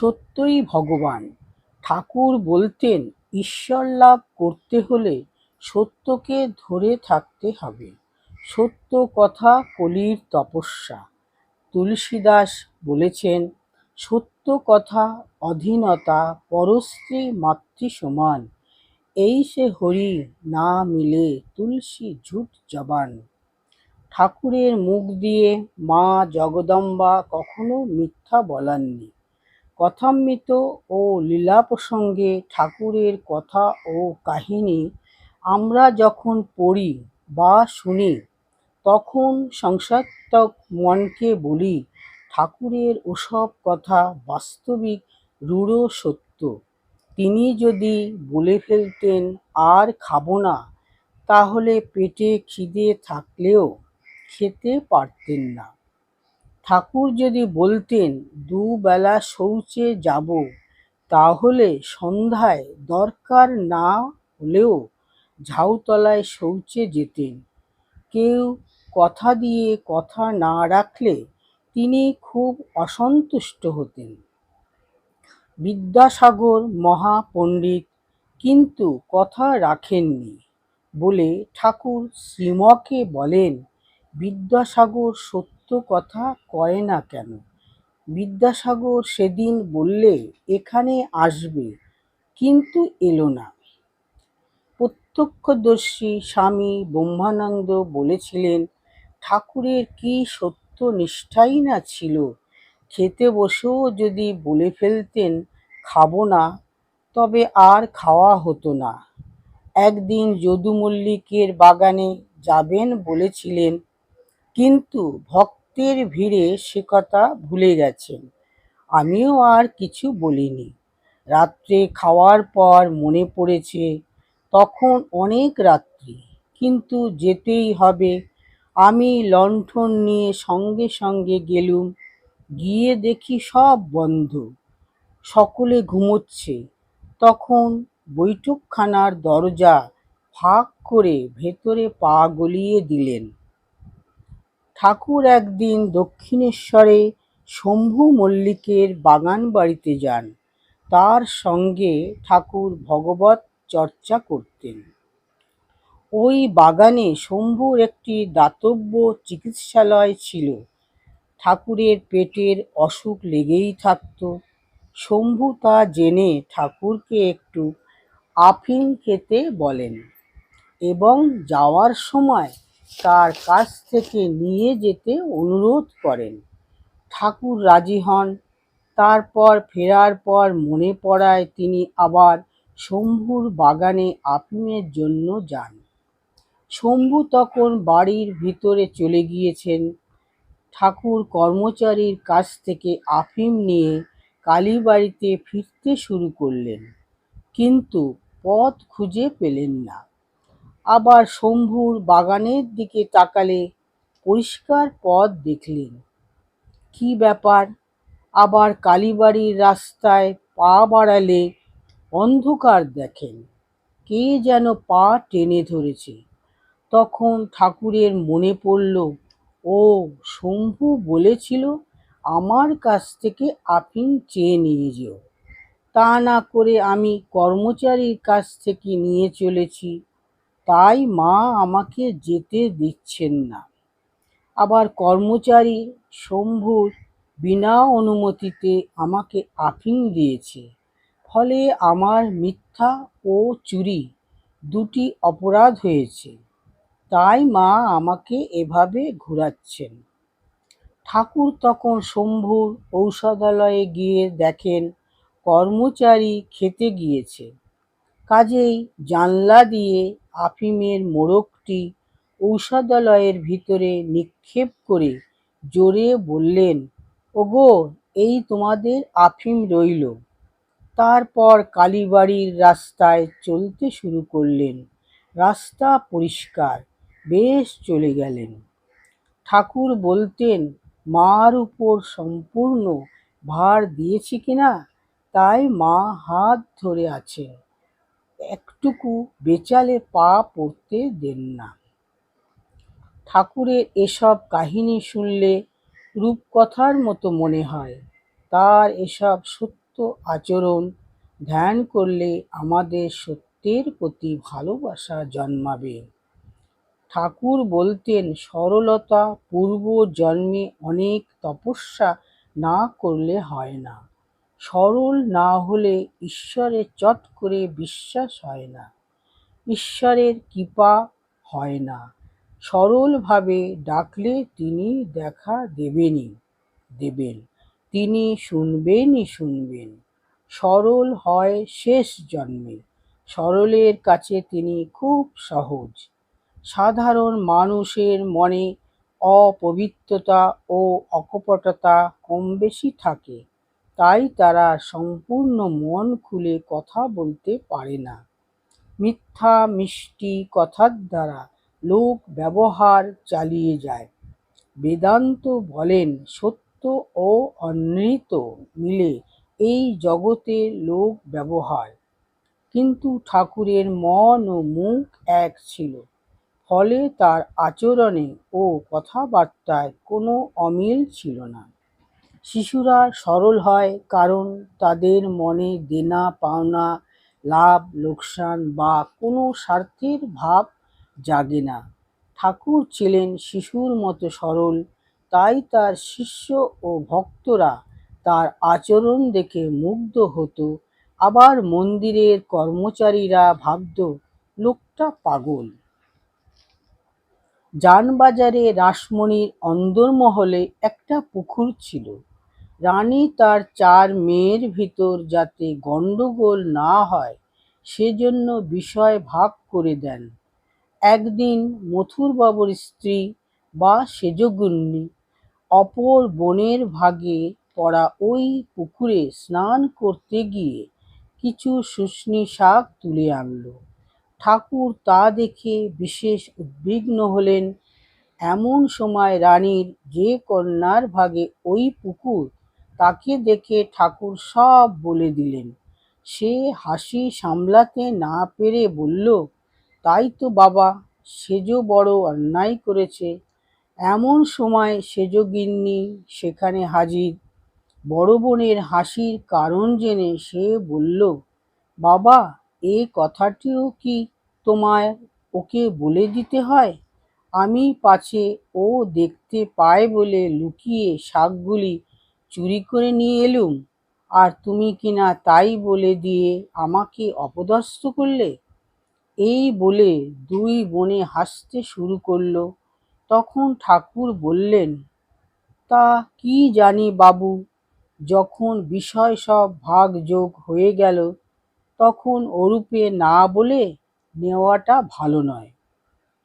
সত্যই ভগবান। ঠাকুর বলতেন, ঈশ্বর লাভ করতে হলে সত্যকে ধরে থাকতে হবে। সত্য কথা কলির তপস্যা। তুলসীদাস বলেছেন, সত্য কথা অধীনতা পরশ্রী মাতৃ সমান। এই সে হরি না মিলে তুলসী ঝুট জবান। ঠাকুরের মুখ দিয়ে মা জগদম্বা কখনো মিথ্যা বলাননি। কথামৃত ও লীলা প্রসঙ্গে ঠাকুরের কথা ও কাহিনী আমরা যখন পড়ি বা শুনি, তখন সংসারতক মনকে বলি, ঠাকুরের ওসব কথা বাস্তবিক রূঢ় সত্য। তিনি যদি বলে ফেলতেন, আর খাব না। তাহলে পেটে খিদে থাকলেও খেতে পারতেন না। ঠাকুর যদি বলতেন, দুবেলা শৌচে যাব, তাহলে সন্ধ্যায় দরকার না হলেও ঝাউতলায় শৌচে যেতেন। কেউ কথা দিয়ে কথা না রাখলে তিনি খুব অসন্তুষ্ট হতেন। বিদ্যাসাগর মহাপণ্ডিত, কিন্তু কথা রাখেননি বলে ঠাকুর শ্রীমকে বলেন, বিদ্যাসাগর সত্য কথা কয় না কেন? বিদ্যাসাগর সেদিন বললে, এখানে আসবে, কিন্তু এলো না। প্রত্যক্ষদর্শী স্বামী ব্রহ্মানন্দ বলেছিলেন, ঠাকুরের কি সত্য নিষ্ঠাই না ছিল? খেতে বসেও যদি বলে ফেলতেন, খাব না, তবে আর খাওয়া হতো না। একদিন যদু মল্লিকের বাগানে যাবেন বলেছিলেন, কিন্তু ভক্তের ভিড়ে সে কথা ভুলে গেছেন। আমিও আর কিছু বলিনি। রাত্রে খাওয়ার পর মনে পড়েছে, তখন অনেক রাত্রি, কিন্তু যেতেই হবে। আমি লণ্ঠন নিয়ে সঙ্গে সঙ্গে গেলুম, গিয়ে দেখি সব বন্ধ। সকলে ঘুমোচ্ছে। তখন বৈঠকখানার দরজা ফাঁক করে ভেতরে পা গলিয়ে দিলেন। ঠাকুর একদিন দক্ষিণেশ্বরে শম্ভু মল্লিকের বাগান বাড়িতে যান। তার সঙ্গে ঠাকুর ভগবত চর্চা করতেন। ওই বাগানে শম্ভুর একটি দাতব্য চিকিৎসালয় ছিল। ঠাকুরের পেটের অসুখ লেগেই থাকত। শম্ভু তা জেনে ঠাকুরকে একটু আফিম খেতে বলেন এবং যাওয়ার সময় তার কাছ থেকে নিয়ে যেতে অনুরোধ করেন। ঠাকুর রাজি হন। তারপর ফেরার পর মনে পড়ায় তিনি আবার শম্ভুর বাগানে আফিমের জন্য যান। শম্ভু তখন বাড়ির ভিতরে চলে গিয়েছেন। ঠাকুর কর্মচারীর কাছ থেকে আফিম নিয়ে কালীবাড়িতে ফিরতে শুরু করলেন। কিন্তু পথ খুঁজে পেলেন না। আবার শম্ভুর বাগানের দিকে তাকালে পরিষ্কার পথ দেখলেন। কি ব্যাপার? আবার কালীবাড়ির রাস্তায় পা বাড়ালে অন্ধকার দেখেন। কে যেন পা টেনে ধরেছে। তখন ঠাকুরের মনে পড়ল, ও, শম্ভু বলেছিল আমার কাছ থেকে আফিম চেয়ে নিয়ে যেও। তা না করে আমি কর্মচারীর কাছ থেকে নিয়ে চলেছি। তাই মা আমাকে যেতে দিচ্ছেন না। আবার কর্মচারী শম্ভুর বিনা অনুমতিতে আমাকে আফিং দিয়েছে। ফলে আমার মিথ্যা ও চুরি দুটি অপরাধ হয়েছে। তাই মা আমাকে এভাবে ঘুরাচ্ছেন। ঠাকুর তখন শম্ভুর ঔষধালয়ে গিয়ে দেখেন কর্মচারী খেতে গিয়েছে। কাজেই জানলা দিয়ে আফিমের মোড়কটি ঔষধালয়ের ভিতরে নিক্ষেপ করে জোরে বললেন, ওগো, এই তোমাদের আফিম রইল। তারপর কালীবাড়ির রাস্তায় চলতে শুরু করলেন। রাস্তা পরিষ্কার, বেশ চলে গেলেন। ঠাকুর বলতেন, মার উপর সম্পূর্ণ ভার দিয়েছি কিনা? তাই মা হাত ধরে আছেন। একটুকু বেচালে পা পড়তে দেন না। ঠাকুরের এসব কাহিনী শুনলে রূপকথার মতো মনে হয়। তার এসব সত্য আচরণ ধ্যান করলে আমাদের সত্যের প্রতি ভালোবাসা জন্মাবে। ঠাকুর বলতেন, সরলতা পূর্ব জন্মে অনেক তপস্যা না করলে হয় না। সরল না হলে ঈশ্বরে চট করে বিশ্বাস হয় না। ঈশ্বরের কৃপা হয় না। সরলভাবে ডাকলে তিনি দেখা দেবেনই, দেবেন। তিনি শুনবেনই শুনবেন। সরল হয় শেষ জন্মে। সরলের কাছে তিনি খুব সহজ। সাধারণ মানুষের মনে অপবিত্রতা ও অকপটতা কম বেশি থাকে। তাই তারা সম্পূর্ণ মন খুলে কথা বলতে পারে না। মিথ্যা, মিষ্টি কথার দ্বারা লোক ব্যবহার চালিয়ে যায়। বেদান্ত বলেন, সত্য ও অনৃত মিলে এই জগতে লোক ব্যবহার। কিন্তু ঠাকুরের মন ও মুখ এক ছিল। ফলে তার আচরণে ও কথাবার্তায় কোনো অমিল ছিল না। শিশুরা সরল হয় কারণ তাদের মনে দেনা, পাওনা, লাভ, লোকসান বা কোনো স্বার্থের ভাব জাগে না। ঠাকুর ছিলেন শিশুর মতো সরল, তাই তার শিষ্য ও ভক্তরা তার আচরণ দেখে মুগ্ধ হতো। আবার মন্দিরের কর্মচারীরা ভাবত, লোকটা পাগল। যানবাজারে রাসমণির অন্দরমহলে একটা পুকুর ছিল। রানী তার চার মেয়ের ভিতর যাতে গণ্ডগোল না হয়, সেজন্য বিষয় ভাগ করে দেন। একদিন মথুরবাবুর স্ত্রী বা সেজগিন্নি অপর বনের ভাগে পড়া ওই পুকুরে স্নান করতে গিয়ে কিছু শুশনি শাক তুলে আনল। ঠাকুর তা দেখে বিশেষ উদ্বিগ্ন হলেন। এমন সময় রানীর যে কন্যার ভাগে ওই পুকুর তাকে দেখে ঠাকুর সব বলে দিলেন। সে হাসি সামলাতে না পেরে বলল, তাই তো বাবা, সেজো বড় অন্যায় করেছে। এমন সময় সেজগিন্নি সেখানে হাজির। বড় বোনের হাসির কারণ জেনে সে বলল, বাবা, এ কথাটিও কি তোমায় ওকে বলে দিতে হয়? আমি পাছে ও দেখতে পায় বলে লুকিয়ে শাকগুলি চুরি করে নিয়ে এলুম। আর তুমি কিনা তাই বলে দিয়ে আমাকে অপদস্থ করলে? এই বলে দুই বোনে হাসতে শুরু করল। তখন ঠাকুর বললেন, তা কি জানি বাবু, যখন বিষয় সব ভাগযোগ হয়ে গেল, তখন ওরূপে না বলে নেওয়াটা ভালো নয়।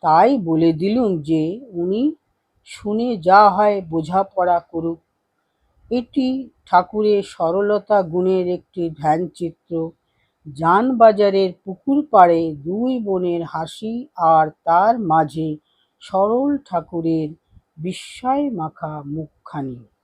তাই বলে দিলুম যে উনি শুনে যা হয় বোঝাপড়া করুক। এটি ঠাকুরের সরলতা গুণের একটি ধ্যান ধ্যানচিত্র জানবাজারের পুকুর পাড়ে দুই বোনের হাসি আর তার মাঝে সরল ঠাকুরের বিস্ময় মাখা মুখখানি।